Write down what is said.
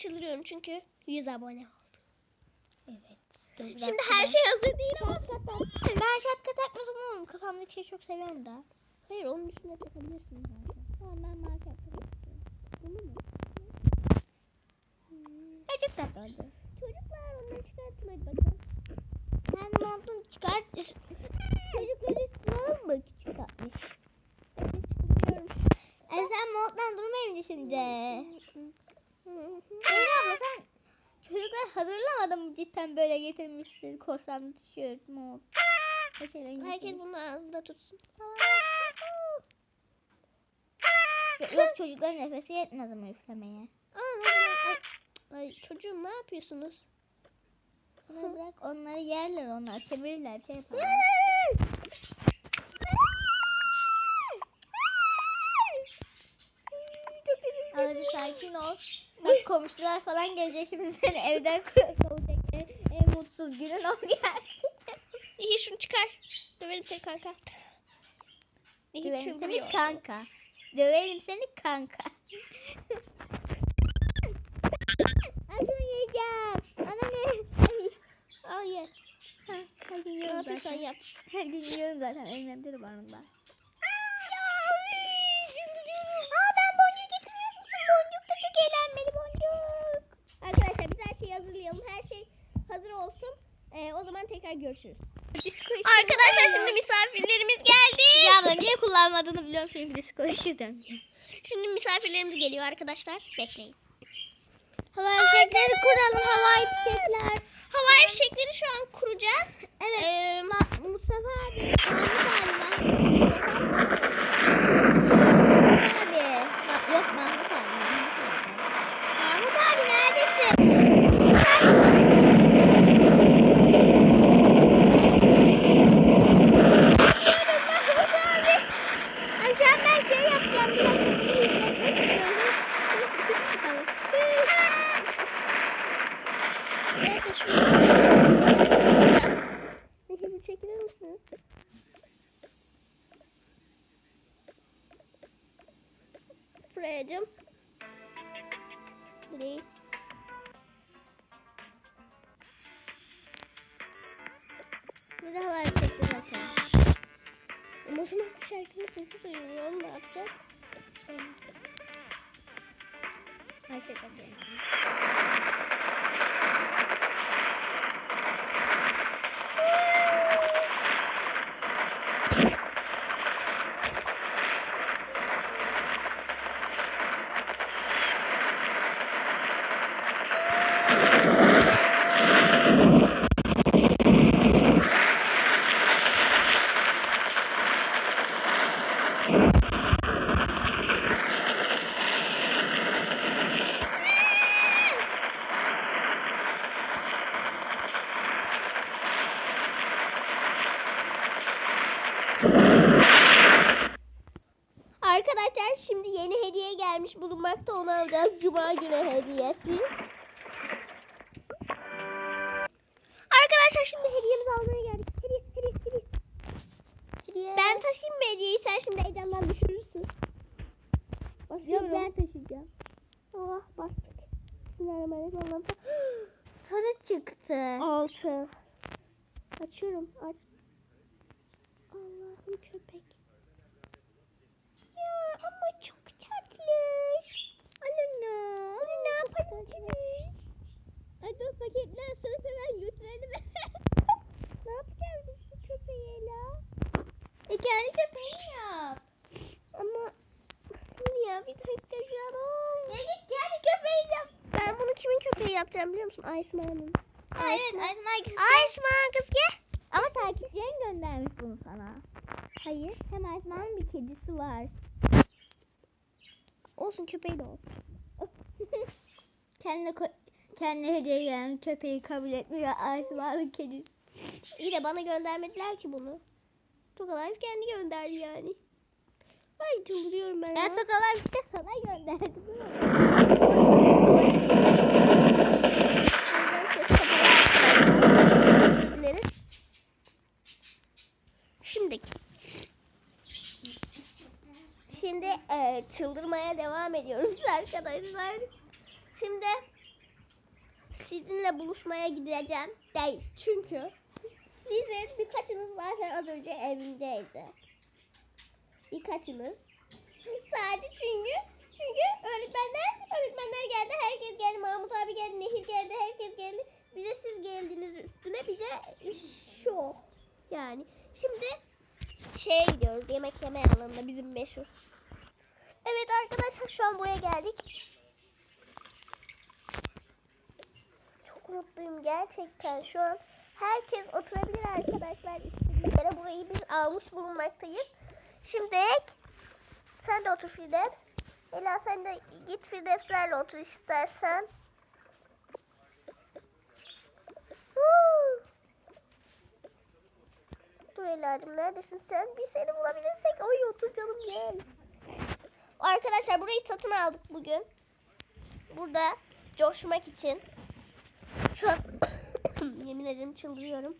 çıldırıyorum çünkü 100 abone oldu. Evet. Şimdi her şey hazır değil ama. Ben şapka takmasam olur mu? Kafamdaki şeyi çok seviyorum da. Hayır onun üstüne takabilirsin zaten. Tamam ben mavi şapka takıyorum. Bunu mu? Çocuk tatlı oldu. Çocuklar onları çıkartın hadi bakalım. Sen montunu çıkart. Çocuklar üstüne olur mu? Küçük tatlış. Çıkıyorum. E sen monttan durmayayım mı şimdi? Zeynep abla sen çocuklar hazırlamadın mı cidden böyle getirmişsin korsanlı tişört, şeyler Herkes bunu ağzında tutsun. Yok, yok çocukların nefesi yetmez ama üflemeye. Aa, ay, ay, çocuğum ne yapıyorsunuz? Onları bırak onları yerler onlar çevirirler bir şey yaparlar. Abi sakin ol. Bak komşular falan gelecek şimdi seni evden kovacak. En, en mutsuz günün olacak. İyi şunu çıkar. Döverim seni kanka. İyi Döverim seni çıldırıyor. kanka. Döverim seni kanka. Ay şunu yiyeceğim. Ana ne? Al ye. Ha, Her gün Ne yiyorum yapıyorsan zaten. yap. Her gün yiyorum zaten. Elimde de var ondan. Çıldırıyorum. Aa ben boncuk getirmiyorum. Boncuk da çok eğlenmeli boncuk. Arkadaşlar biz her şeyi hazırlayalım. Her şey hazır olsun. Ee, o zaman tekrar görüşürüz. Arkadaşlar şimdi misafirlerimiz geldi. Ya abla niye kullanmadığını biliyorum disko işi dönüyor. Şimdi misafirlerimiz geliyor arkadaşlar. Bekleyin. Hava fişekleri kuralım havai fişekler. Havai fişekleri şu an kuracağız. Evet. Ee, Mustafa abi. Abi. Ma- Yok Mahmut abi. Mahmut abi. Mahmut abi neredesin? Mahmut abi. Ay şu an ben şey yapacağım. Neyse şu. Peki? Freya'cığım. Değil. Bir de havai fişekleri bakalım. Ama o zaman şarkının sesi duyuluyor. Onu ne yapacağız? 开始、ありが。Arkadaşlar şimdi yeni hediye gelmiş bulunmakta onu alacağız. Cuma günü hediyesi. Arkadaşlar şimdi hediyemizi almaya geldik. Hediye, hediye, hediye. Hediye. Ben taşıyayım mı hediyeyi? Sen şimdi heyecandan düşürürsün. Basıyorum. Yok ben taşıyacağım. Oh bastık. Bismillahirrahmanirrahim. Sarı çıktı. Altı. Açıyorum. Aç. Allah'ım köpek. Ya ama çok tatlı. Alena. Alena paketimiz. Ay dur paketler sana hemen götürelim. ne yapacağız biz bu köpeğe la? E kendi köpeğini yap. Ama nasıl ya bir dakika canım. Ne git kendi köpeğini yap. Ben bunu kimin köpeği yapacağım biliyor musun? Iceman'ın. Evet Aydınay kız. Iceman kız gel. Ama takipçilerin göndermiş bunu sana. Hayır. Hem Aydınay'ın bir kedisi var. Olsun köpeği de olsun. Kendine, kendine hediye gelen köpeği kabul etmiyor. Aydınay'ın kedisi. İyi de bana göndermediler ki bunu. Tokalife kendi gönderdi yani. Ay çıldırıyorum ben ya. Ben tokalar işte sana gönderdim. değil mi? Özür dilerim. Şimdi Şimdi e, çıldırmaya devam ediyoruz arkadaşlar. Şimdi sizinle buluşmaya gideceğim değil. Çünkü sizin birkaçınız zaten az önce evindeydi. Birkaçınız. Sadece çünkü çünkü öğretmenler öğretmenler geldi. Herkes geldi. Mahmut abi geldi. Nehir geldi. Herkes geldi. Bize siz geldiniz üstüne bize şok. Yani şimdi şeye gidiyoruz. Yemek yeme alanında bizim meşhur. Evet arkadaşlar şu an buraya geldik. Çok mutluyum gerçekten. Şu an herkes oturabilir arkadaşlar. İstediği burayı biz almış bulunmaktayız. Şimdi sen de otur Firdevs. Ela sen de git Firdevslerle otur istersen. Dur Ela'cığım neredesin sen? Bir seni bulabilirsek. Oy otur canım gel. Arkadaşlar burayı satın aldık bugün. Burada coşmak için. Şu an yemin ederim çıldırıyorum.